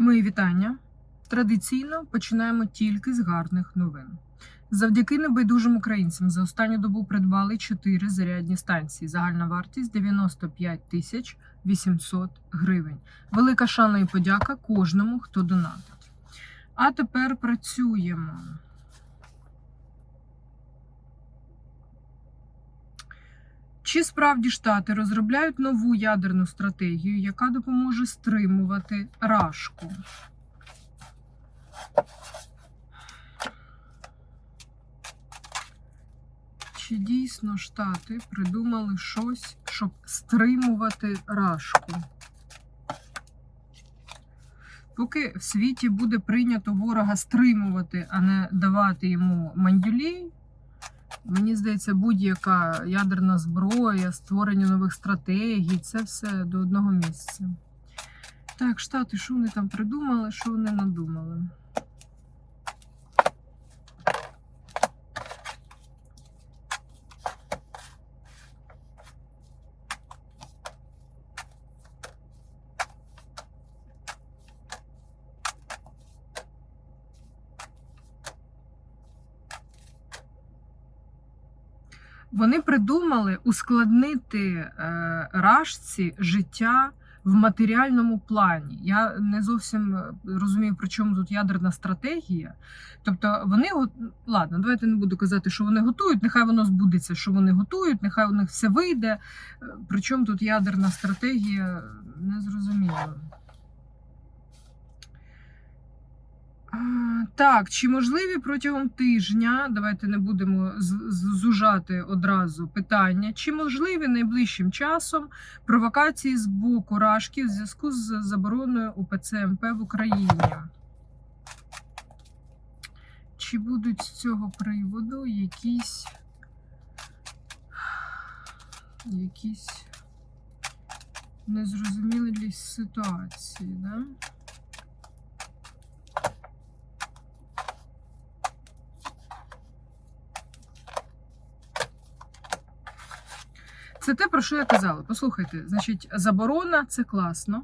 Мої вітання. Традиційно починаємо тільки з гарних новин. Завдяки небайдужим українцям за останню добу придбали 4 зарядні станції. Загальна вартість 95 тисяч 800 гривень. Велика шана і подяка кожному, хто донатить. А тепер працюємо. Чи справді Штати розробляють нову ядерну стратегію, яка допоможе стримувати рашку? Чи дійсно Штати придумали щось, щоб стримувати рашку? Поки в світі буде прийнято ворога стримувати, а не давати йому мандюлей, Мені здається, будь-яка ядерна зброя, створення нових стратегій це все до одного місця. Так, Штати, що вони там придумали, що вони надумали? Вони придумали ускладнити е, рашці життя в матеріальному плані. Я не зовсім е, розумію, при чому тут ядерна стратегія. Тобто вони ладно, давайте не буду казати, що вони готують. Нехай воно збудеться, що вони готують, нехай у них все вийде. Е, При чому тут ядерна стратегія, не зрозуміло. Так, чи можливі протягом тижня, давайте не будемо зужати одразу питання, чи можливі найближчим часом провокації з боку Рашки в зв'язку з забороною УПЦ МП в Україні? Чи будуть з цього приводу якісь якісь незрозумілі ситуації, да? Це те, про що я казала. Послухайте, значить, заборона це класно.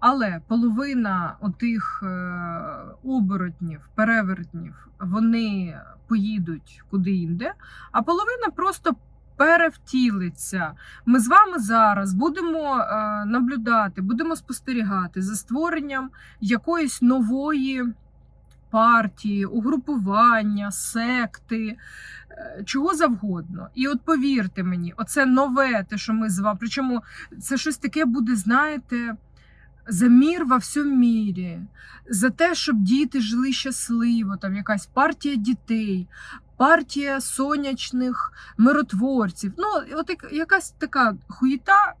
Але половина отих е, оборотнів, перевертнів, вони поїдуть куди інде, а половина просто перевтілиться. Ми з вами зараз будемо е, наблюдати, будемо спостерігати за створенням якоїсь нової партії, угрупування, секти, е, чого завгодно. І от повірте мені, оце нове, те, що ми з вами. Причому це щось таке буде, знаєте. За мір во всьому мірі, за те, щоб діти жили щасливо, там якась партія дітей, партія сонячних миротворців. Ну, от якась така хуїта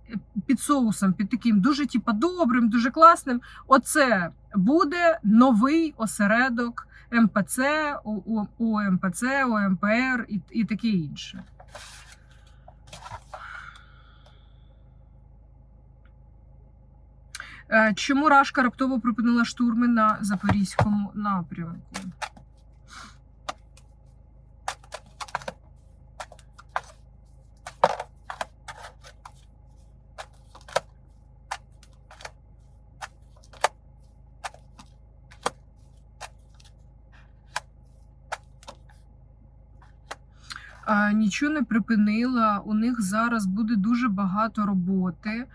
під соусом, під таким дуже типа добрим, дуже класним. Оце буде новий осередок МПЦ, У- ОМПР і, і таке інше. Е, Чому Рашка раптово припинила штурми на Запорізькому напрямку? Нічого не припинила. У них зараз буде дуже багато роботи.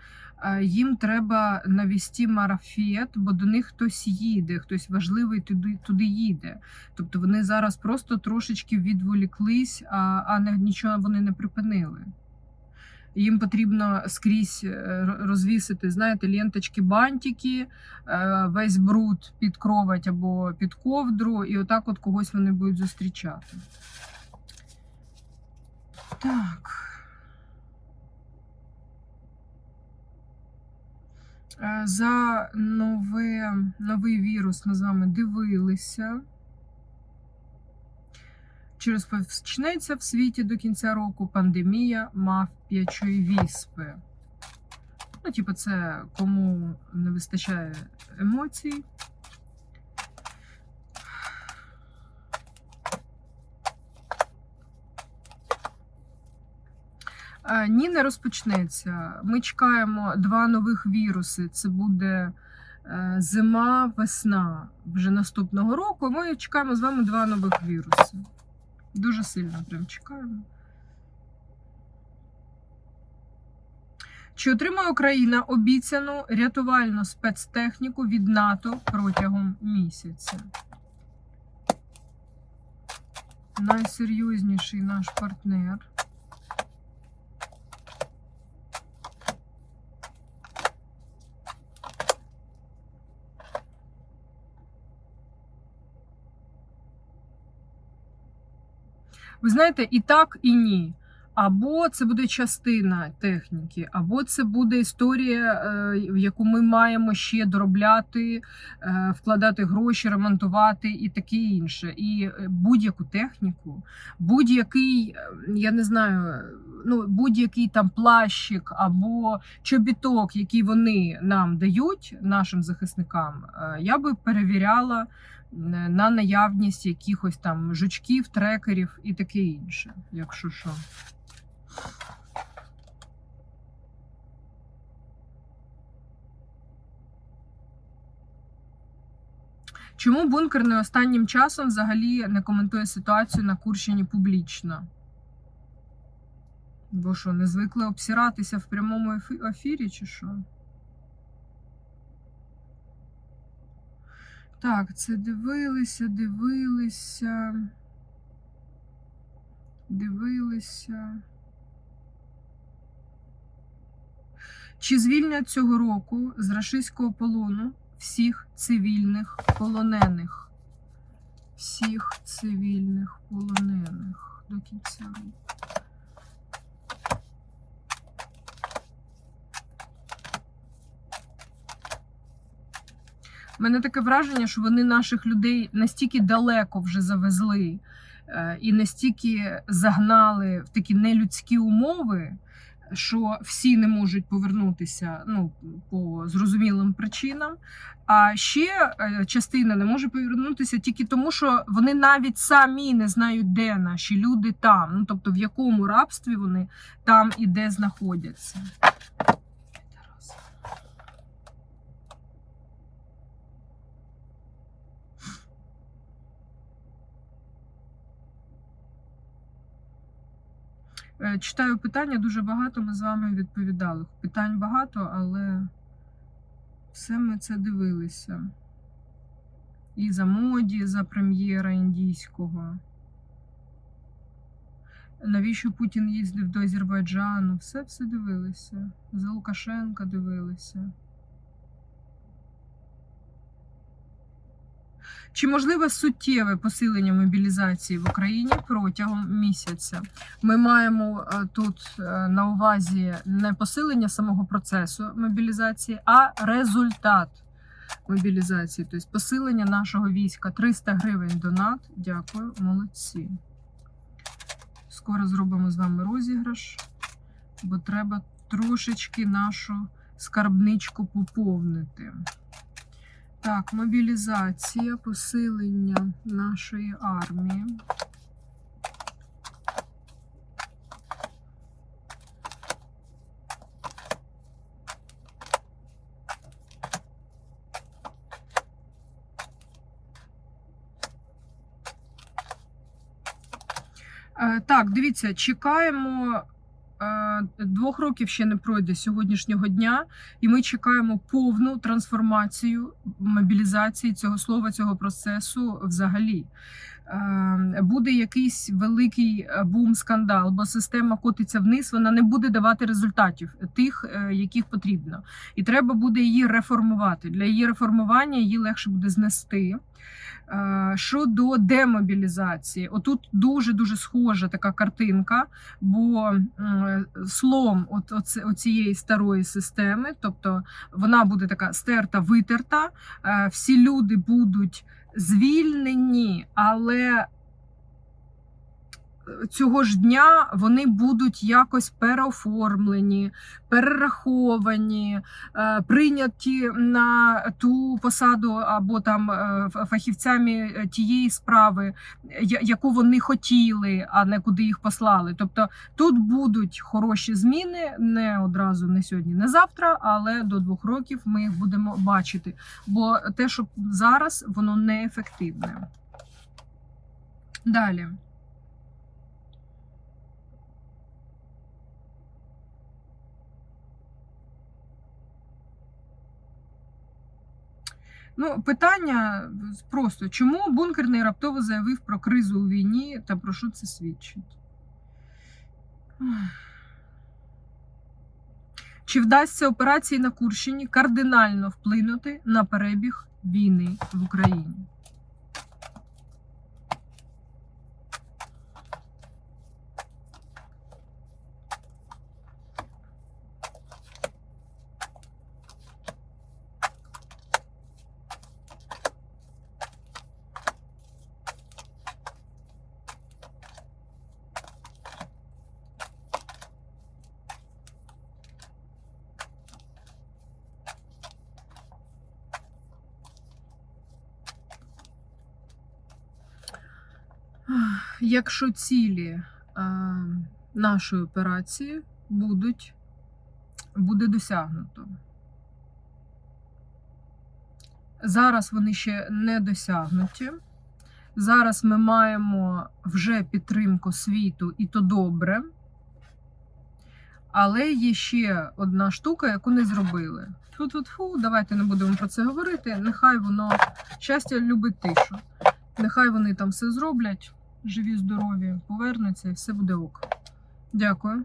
Е, Їм треба навести марафет, бо до них хтось їде, хтось важливий туди, туди їде. Тобто вони зараз просто трошечки відволіклись, а, а не, нічого вони не припинили. Їм потрібно скрізь е, розвісити, знаєте, ленточки, бантики, е, весь бруд під кровать або під ковдру, і отак от когось вони будуть зустрічати. Так. Е, За нове, новий вірус ми з вами дивилися. Чи розпочнеться в світі до кінця року пандемія мавп'ячої віспи? Ну, типу, це кому не вистачає емоцій. Ні, не розпочнеться. Ми чекаємо два нових віруси. Це буде е, зима, весна вже наступного року. Ми чекаємо з вами два нових віруси. Дуже сильно прям чекаємо. Чи отримає Україна обіцяну рятувальну спецтехніку від НАТО протягом місяця? Найсерйозніший наш партнер. Ви знаєте, і так, і ні. Або це буде частина техніки, або це буде історія, е, в яку ми маємо ще доробляти, е, вкладати гроші, ремонтувати і таке інше. І е, будь-яку техніку, будь-який, я не знаю, ну будь-який там плащик або чобіток, який вони нам дають, нашим захисникам, я би перевіряла на наявність якихось там жучків, трекерів і таке інше, якщо що. Чому бункерний останнім часом взагалі не коментує ситуацію на Курщині публічно? Бо що, не звикли обсиратися в прямому ефірі, чи що? Так, це дивилися, дивилися. Дивилися. Чи звільнять цього року з рашистського полону всіх цивільних полонених? Всіх цивільних полонених до кінця року. Мене таке враження, що вони наших людей настільки далеко вже завезли е, і настільки загнали в такі нелюдські умови, що всі не можуть повернутися ну, по зрозумілим причинам. А ще е, частина не може повернутися тільки тому, що вони навіть самі не знають, де наші люди там. Ну тобто в якому рабстві вони там і де знаходяться. Читаю питання дуже багато. Ми з вами відповідали. Питань багато, але все ми це дивилися. І за моді, за прем'єра індійського. Навіщо Путін їздив до Азербайджану? Все все дивилися. За Лукашенка дивилися. Чи можливе суттєве посилення мобілізації в Україні протягом місяця? Ми маємо е, тут е, на увазі не посилення самого процесу мобілізації, а результат мобілізації, тобто посилення нашого війська 300 гривень донат. Дякую, молодці. Скоро зробимо з вами розіграш, бо треба трошечки нашу скарбничку поповнити. Так, мобілізація, посилення нашої армії. Е, Так, дивіться, чекаємо. Е, Двох років ще не пройде сьогоднішнього дня, і ми чекаємо повну трансформацію мобілізації цього слова, цього процесу взагалі. Е, Буде якийсь великий бум, скандал, бо система котиться вниз, вона не буде давати результатів тих, е, яких потрібно. І треба буде її реформувати. Для її реформування її легше буде знести. Е, Щодо демобілізації, отут дуже дуже схожа така картинка, бо слом от, оце- оцієї старої системи, тобто вона буде така стерта, витерта, е, всі люди будуть звільнені, але цього ж дня вони будуть якось переоформлені, перераховані, е, прийняті на ту посаду або там е, фахівцями тієї справи, яку вони хотіли, а не куди їх послали. Тобто тут будуть хороші зміни не одразу, не сьогодні, не завтра, але до двох років ми їх будемо бачити. Бо те, що зараз, воно неефективне. Далі. Ну, питання просто: чому бункерний раптово заявив про кризу у війні та про що це свідчить? Чи вдасться операції на Курщині кардинально вплинути на перебіг війни в Україні? Якщо цілі е, нашої операції будуть, буде досягнуто. Зараз вони ще не досягнуті. Зараз ми маємо вже підтримку світу, і то добре. Але є ще одна штука, яку не зробили. Фу-фу-фу, давайте не будемо про це говорити. Нехай воно щастя любить тишу. Нехай вони там все зроблять, живі, здорові, повернуться і все буде ок. Дякую.